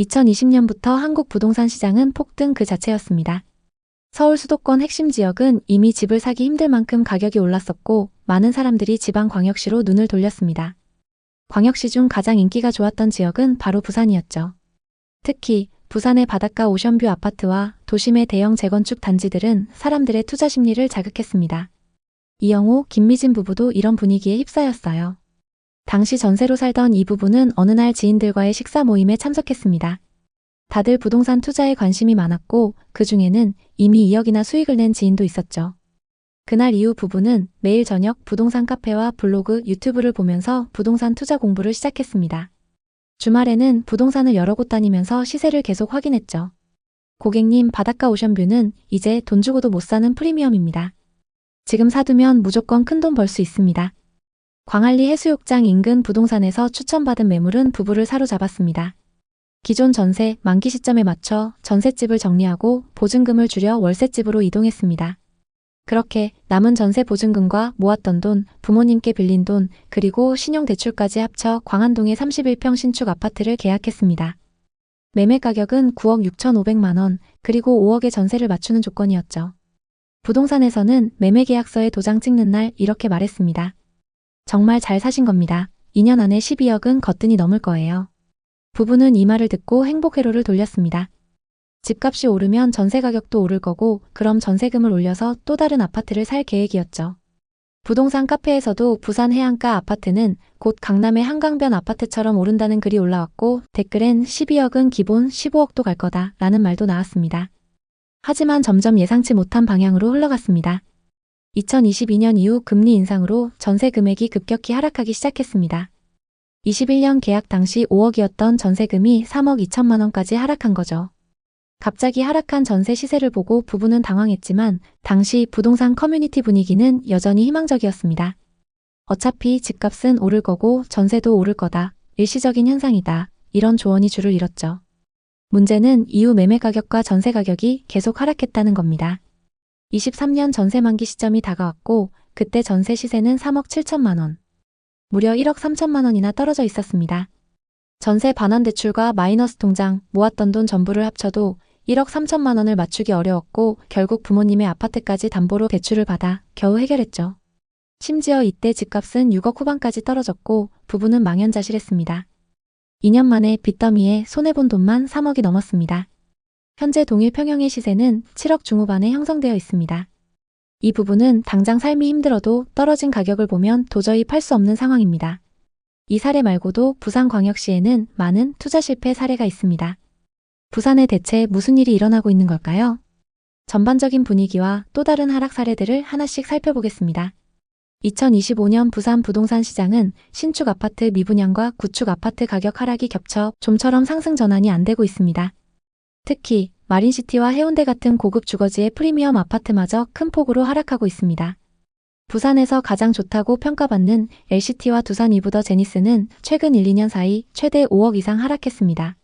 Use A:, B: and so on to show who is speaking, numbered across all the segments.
A: 2020년부터 한국 부동산 시장은 폭등 그 자체였습니다. 서울 수도권 핵심 지역은 이미 집을 사기 힘들 만큼 가격이 올랐었고 많은 사람들이 지방 광역시로 눈을 돌렸습니다. 광역시 중 가장 인기가 좋았던 지역은 바로 부산이었죠. 특히 부산의 바닷가 오션뷰 아파트와 도심의 대형 재건축 단지들은 사람들의 투자 심리를 자극했습니다. 이영호, 김미진 부부도 이런 분위기에 휩싸였어요. 당시 전세로 살던 이 부부는 어느 날 지인들과의 식사 모임에 참석했습니다. 다들 부동산 투자에 관심이 많았고 그 중에는 이미 2억이나 수익을 낸 지인도 있었죠. 그날 이후 부부는 매일 저녁 부동산 카페와 블로그, 유튜브를 보면서 부동산 투자 공부를 시작했습니다. 주말에는 부동산을 여러 곳 다니면서 시세를 계속 확인했죠. 고객님 바닷가 오션뷰는 이제 돈 주고도 못 사는 프리미엄입니다. 지금 사두면 무조건 큰 돈 벌 수 있습니다. 광안리 해수욕장 인근 부동산에서 추천받은 매물은 부부를 사로잡았습니다. 기존 전세 만기 시점에 맞춰 전셋집을 정리하고 보증금을 줄여 월세집으로 이동했습니다. 그렇게 남은 전세 보증금과 모았던 돈, 부모님께 빌린 돈, 그리고 신용대출까지 합쳐 광안동의 31평 신축 아파트를 계약했습니다. 매매 가격은 9억 6,500만 원, 그리고 5억의 전세를 맞추는 조건이었죠. 부동산에서는 매매 계약서에 도장 찍는 날 이렇게 말했습니다. 정말 잘 사신 겁니다. 2년 안에 12억은 거뜬히 넘을 거예요. 부부는 이 말을 듣고 행복회로를 돌렸습니다. 집값이 오르면 전세 가격도 오를 거고 그럼 전세금을 올려서 또 다른 아파트를 살 계획이었죠. 부동산 카페에서도 부산 해안가 아파트는 곧 강남의 한강변 아파트처럼 오른다는 글이 올라왔고 댓글엔 12억은 기본 15억도 갈 거다 라는 말도 나왔습니다. 하지만 점점 예상치 못한 방향으로 흘러갔습니다. 2022년 이후 금리 인상으로 전세 금액이 급격히 하락하기 시작했습니다. 21년 계약 당시 5억이었던 전세금이 3억 2천만 원까지 하락한 거죠. 갑자기 하락한 전세 시세를 보고 부부는 당황했지만 당시 부동산 커뮤니티 분위기는 여전히 희망적이었습니다. 어차피 집값은 오를 거고 전세도 오를 거다. 일시적인 현상이다. 이런 조언이 줄을 잃었죠. 문제는 이후 매매 가격과 전세 가격이 계속 하락했다는 겁니다. 23년 전세 만기 시점이 다가왔고 그때 전세 시세는 3억 7천만 원. 무려 1억 3천만 원이나 떨어져 있었습니다. 전세 반환 대출과 마이너스 통장 모았던 돈 전부를 합쳐도 1억 3천만 원을 맞추기 어려웠고 결국 부모님의 아파트까지 담보로 대출을 받아 겨우 해결했죠. 심지어 이때 집값은 6억 후반까지 떨어졌고 부부는 망연자실했습니다. 2년 만에 빚더미에 손해본 돈만 3억이 넘었습니다. 현재 동일 평형의 시세는 7억 중후반에 형성되어 있습니다. 이 부분은 당장 삶이 힘들어도 떨어진 가격을 보면 도저히 팔 수 없는 상황입니다. 이 사례 말고도 부산광역시에는 많은 투자 실패 사례가 있습니다. 부산에 대체 무슨 일이 일어나고 있는 걸까요? 전반적인 분위기와 또 다른 하락 사례들을 하나씩 살펴보겠습니다. 2025년 부산 부동산 시장은 신축 아파트 미분양과 구축 아파트 가격 하락이 겹쳐 좀처럼 상승 전환이 안 되고 있습니다. 특히 마린시티와 해운대 같은 고급 주거지의 프리미엄 아파트마저 큰 폭으로 하락하고 있습니다. 부산에서 가장 좋다고 평가받는 LCT와 두산 이브더 제니스는 최근 1, 2년 사이 최대 5억 이상 하락했습니다.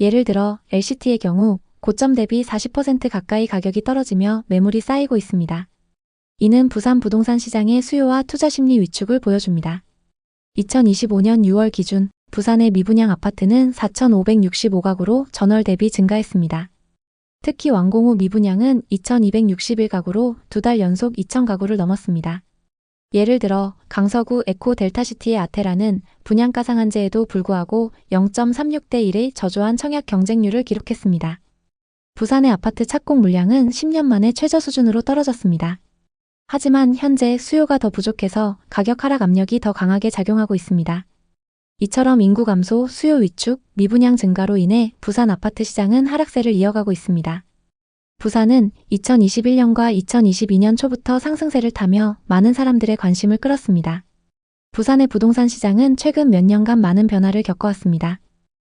A: 예를 들어 LCT의 경우 고점 대비 40% 가까이 가격이 떨어지며 매물이 쌓이고 있습니다. 이는 부산 부동산 시장의 수요와 투자 심리 위축을 보여줍니다. 2025년 6월 기준 부산의 미분양 아파트는 4,565가구로 전월 대비 증가했습니다. 특히 완공 후 미분양은 2,261가구로 두 달 연속 2,000가구를 넘었습니다. 예를 들어 강서구 에코 델타시티의 아테라는 분양가 상한제에도 불구하고 0.36대 1의 저조한 청약 경쟁률을 기록했습니다. 부산의 아파트 착공 물량은 10년 만에 최저 수준으로 떨어졌습니다. 하지만 현재 수요가 더 부족해서 가격 하락 압력이 더 강하게 작용하고 있습니다. 이처럼 인구 감소, 수요 위축, 미분양 증가로 인해 부산 아파트 시장은 하락세를 이어가고 있습니다. 부산은 2021년과 2022년 초부터 상승세를 타며 많은 사람들의 관심을 끌었습니다. 부산의 부동산 시장은 최근 몇 년간 많은 변화를 겪어왔습니다.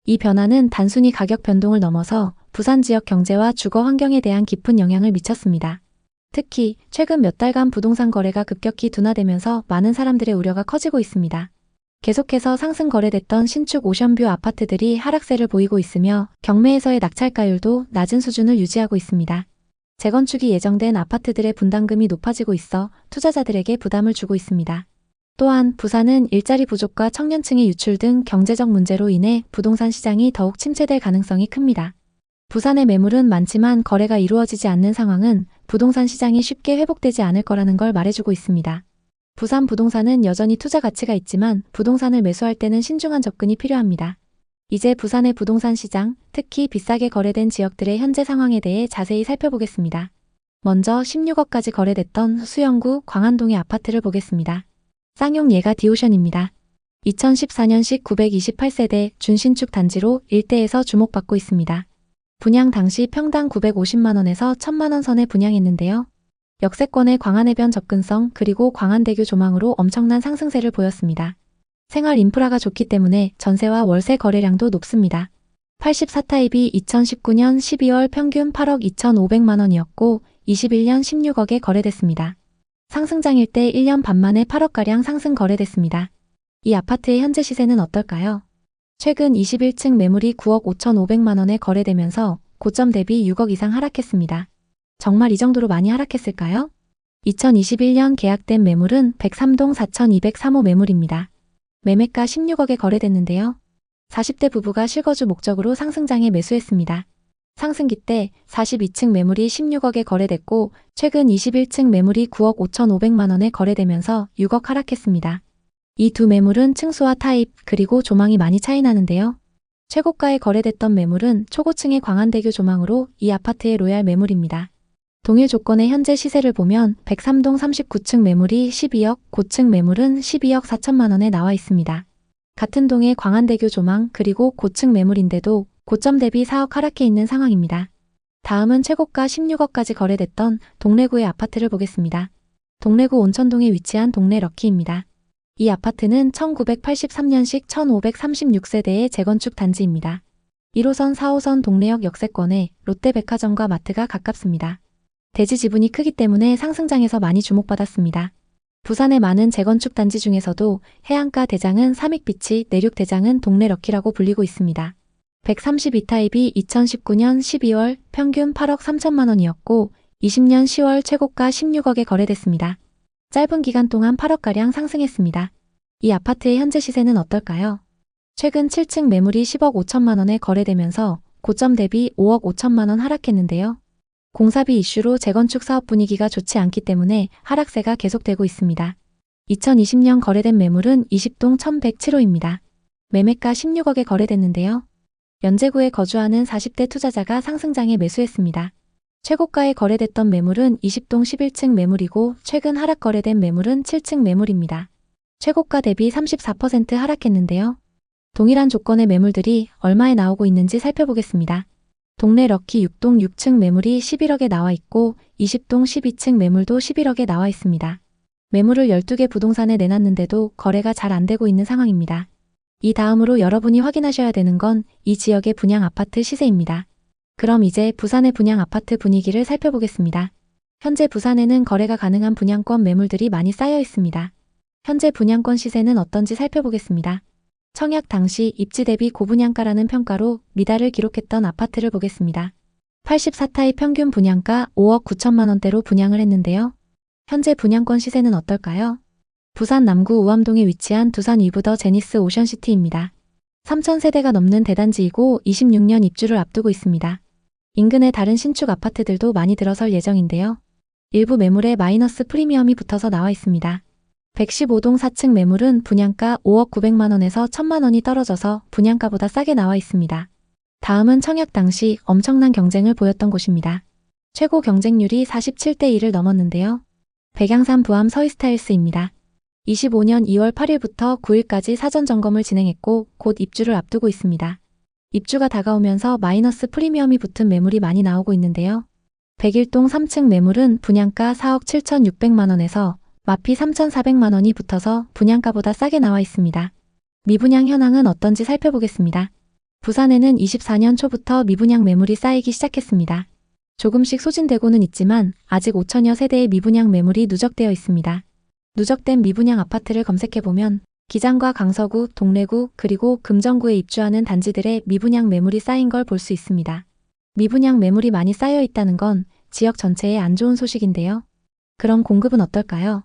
A: 이 변화는 단순히 가격 변동을 넘어서 부산 지역 경제와 주거 환경에 대한 깊은 영향을 미쳤습니다. 특히 최근 몇 달간 부동산 거래가 급격히 둔화되면서 많은 사람들의 우려가 커지고 있습니다. 계속해서 상승 거래됐던 신축 오션뷰 아파트들이 하락세를 보이고 있으며 경매에서의 낙찰가율도 낮은 수준을 유지하고 있습니다. 재건축이 예정된 아파트들의 분담금이 높아지고 있어 투자자들에게 부담을 주고 있습니다. 또한 부산은 일자리 부족과 청년층의 유출 등 경제적 문제로 인해 부동산 시장이 더욱 침체될 가능성이 큽니다. 부산의 매물은 많지만 거래가 이루어지지 않는 상황은 부동산 시장이 쉽게 회복되지 않을 거라는 걸 말해주고 있습니다. 부산 부동산은 여전히 투자 가치가 있지만 부동산을 매수할 때는 신중한 접근이 필요합니다. 이제 부산의 부동산 시장, 특히 비싸게 거래된 지역들의 현재 상황에 대해 자세히 살펴보겠습니다. 먼저 16억까지 거래됐던 수영구 광안동의 아파트를 보겠습니다. 쌍용 예가 디오션입니다. 2014년식 928세대 준신축 단지로 일대에서 주목받고 있습니다. 분양 당시 평당 950만원에서 1000만원 선에 분양했는데요. 역세권의 광안해변 접근성 그리고 광안대교 조망으로 엄청난 상승세를 보였습니다. 생활 인프라가 좋기 때문에 전세와 월세 거래량도 높습니다. 84타입이 2019년 12월 평균 8억 2,500만 원이었고 21년 16억에 거래됐습니다. 상승장일 때 1년 반 만에 8억가량 상승 거래됐습니다. 이 아파트의 현재 시세는 어떨까요? 최근 21층 매물이 9억 5,500만 원에 거래되면서 고점 대비 6억 이상 하락했습니다. 정말 이 정도로 많이 하락했을까요? 2021년 계약된 매물은 103동 4,203호 매물입니다. 매매가 16억에 거래됐는데요. 40대 부부가 실거주 목적으로 상승장에 매수했습니다. 상승기 때 42층 매물이 16억에 거래됐고 최근 21층 매물이 9억 5,500만 원에 거래되면서 6억 하락했습니다. 이 두 매물은 층수와 타입 그리고 조망이 많이 차이 나는데요. 최고가에 거래됐던 매물은 초고층의 광안대교 조망으로 이 아파트의 로얄 매물입니다. 동일 조건의 현재 시세를 보면 103동 39층 매물이 12억, 고층 매물은 12억 4천만 원에 나와 있습니다. 같은 동의 광안대교 조망 그리고 고층 매물인데도 고점 대비 4억 하락해 있는 상황입니다. 다음은 최고가 16억까지 거래됐던 동래구의 아파트를 보겠습니다. 동래구 온천동에 위치한 동래 럭키입니다. 이 아파트는 1983년식 1536세대의 재건축 단지입니다. 1호선 4호선 동래역 역세권에 롯데백화점과 마트가 가깝습니다. 대지 지분이 크기 때문에 상승장에서 많이 주목받았습니다. 부산의 많은 재건축 단지 중에서도 해안가 대장은 삼익비치, 내륙 대장은 동래 럭키라고 불리고 있습니다. 132타입이 2019년 12월 평균 8억 3천만 원이었고 20년 10월 최고가 16억에 거래됐습니다. 짧은 기간 동안 8억가량 상승했습니다. 이 아파트의 현재 시세는 어떨까요? 최근 7층 매물이 10억 5천만 원에 거래되면서 고점 대비 5억 5천만 원 하락했는데요. 공사비 이슈로 재건축 사업 분위기가 좋지 않기 때문에 하락세가 계속되고 있습니다. 2020년 거래된 매물은 20동 1107호입니다. 매매가 16억에 거래됐는데요. 연제구에 거주하는 40대 투자자가 상승장에 매수했습니다. 최고가에 거래됐던 매물은 20동 11층 매물이고 최근 하락 거래된 매물은 7층 매물입니다. 최고가 대비 34% 하락했는데요. 동일한 조건의 매물들이 얼마에 나오고 있는지 살펴보겠습니다. 동네 럭키 6동 6층 매물이 11억에 나와 있고 20동 12층 매물도 11억에 나와 있습니다. 매물을 12개 부동산에 내놨는데도 거래가 잘 안 되고 있는 상황입니다. 이 다음으로 여러분이 확인하셔야 되는 건 이 지역의 분양 아파트 시세입니다. 그럼 이제 부산의 분양 아파트 분위기를 살펴보겠습니다. 현재 부산에는 거래가 가능한 분양권 매물들이 많이 쌓여 있습니다. 현재 분양권 시세는 어떤지 살펴보겠습니다. 청약 당시 입지 대비 고분양가라는 평가로 미달을 기록했던 아파트를 보겠습니다. 84타입 평균 분양가 5억 9천만 원대로 분양을 했는데요. 현재 분양권 시세는 어떨까요? 부산 남구 우암동에 위치한 두산 위브더 제니스 오션시티입니다. 3,000세대가 넘는 대단지이고 26년 입주를 앞두고 있습니다. 인근의 다른 신축 아파트들도 많이 들어설 예정인데요. 일부 매물에 마이너스 프리미엄이 붙어서 나와 있습니다. 115동 4층 매물은 분양가 5억 900만 원에서 1000만 원이 떨어져서 분양가보다 싸게 나와 있습니다. 다음은 청약 당시 엄청난 경쟁을 보였던 곳입니다. 최고 경쟁률이 47대 1을 넘었는데요. 백양산 부암 서이스타일스입니다. 25년 2월 8일부터 9일까지 사전 점검을 진행했고 곧 입주를 앞두고 있습니다. 입주가 다가오면서 마이너스 프리미엄이 붙은 매물이 많이 나오고 있는데요. 101동 3층 매물은 분양가 4억 7,600만 원에서 마피 3,400만 원이 붙어서 분양가보다 싸게 나와 있습니다. 미분양 현황은 어떤지 살펴보겠습니다. 부산에는 24년 초부터 미분양 매물이 쌓이기 시작했습니다. 조금씩 소진되고는 있지만 아직 5천여 세대의 미분양 매물이 누적되어 있습니다. 누적된 미분양 아파트를 검색해보면 기장과 강서구, 동래구, 그리고 금정구에 입주하는 단지들의 미분양 매물이 쌓인 걸 볼 수 있습니다. 미분양 매물이 많이 쌓여 있다는 건 지역 전체에 안 좋은 소식인데요. 그럼 공급은 어떨까요?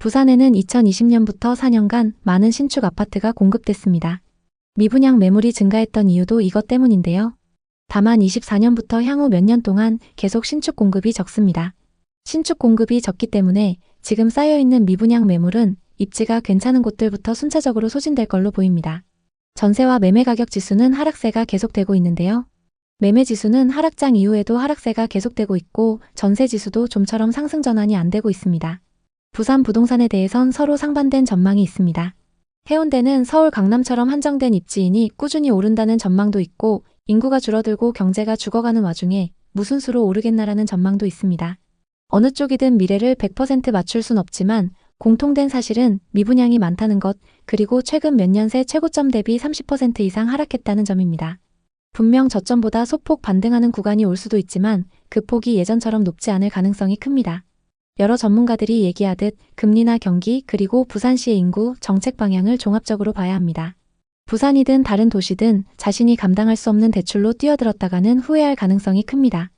A: 부산에는 2020년부터 4년간 많은 신축 아파트가 공급됐습니다. 미분양 매물이 증가했던 이유도 이것 때문인데요. 다만 24년부터 향후 몇 년 동안 계속 신축 공급이 적습니다. 신축 공급이 적기 때문에 지금 쌓여있는 미분양 매물은 입지가 괜찮은 곳들부터 순차적으로 소진될 걸로 보입니다. 전세와 매매 가격 지수는 하락세가 계속되고 있는데요. 매매 지수는 하락장 이후에도 하락세가 계속되고 있고 전세 지수도 좀처럼 상승 전환이 안 되고 있습니다. 부산 부동산에 대해선 서로 상반된 전망이 있습니다. 해운대는 서울 강남처럼 한정된 입지이니 꾸준히 오른다는 전망도 있고 인구가 줄어들고 경제가 죽어가는 와중에 무슨 수로 오르겠나라는 전망도 있습니다. 어느 쪽이든 미래를 100% 맞출 순 없지만 공통된 사실은 미분양이 많다는 것, 그리고 최근 몇 년 새 최고점 대비 30% 이상 하락했다는 점입니다. 분명 저점보다 소폭 반등하는 구간이 올 수도 있지만 그 폭이 예전처럼 높지 않을 가능성이 큽니다. 여러 전문가들이 얘기하듯 금리나 경기 그리고 부산시의 인구 정책 방향을 종합적으로 봐야 합니다. 부산이든 다른 도시든 자신이 감당할 수 없는 대출로 뛰어들었다가는 후회할 가능성이 큽니다.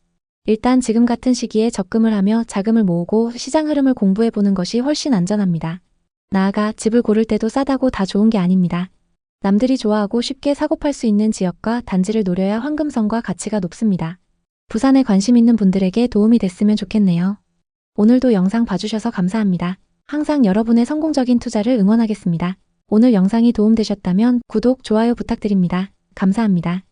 A: 일단 지금 같은 시기에 적금을 하며 자금을 모으고 시장 흐름을 공부해 보는 것이 훨씬 안전합니다. 나아가 집을 고를 때도 싸다고 다 좋은 게 아닙니다. 남들이 좋아하고 쉽게 사고 팔 수 있는 지역과 단지를 노려야 황금성과 가치가 높습니다. 부산에 관심 있는 분들에게 도움이 됐으면 좋겠네요. 오늘도 영상 봐주셔서 감사합니다. 항상 여러분의 성공적인 투자를 응원하겠습니다. 오늘 영상이 도움되셨다면 구독, 좋아요 부탁드립니다. 감사합니다.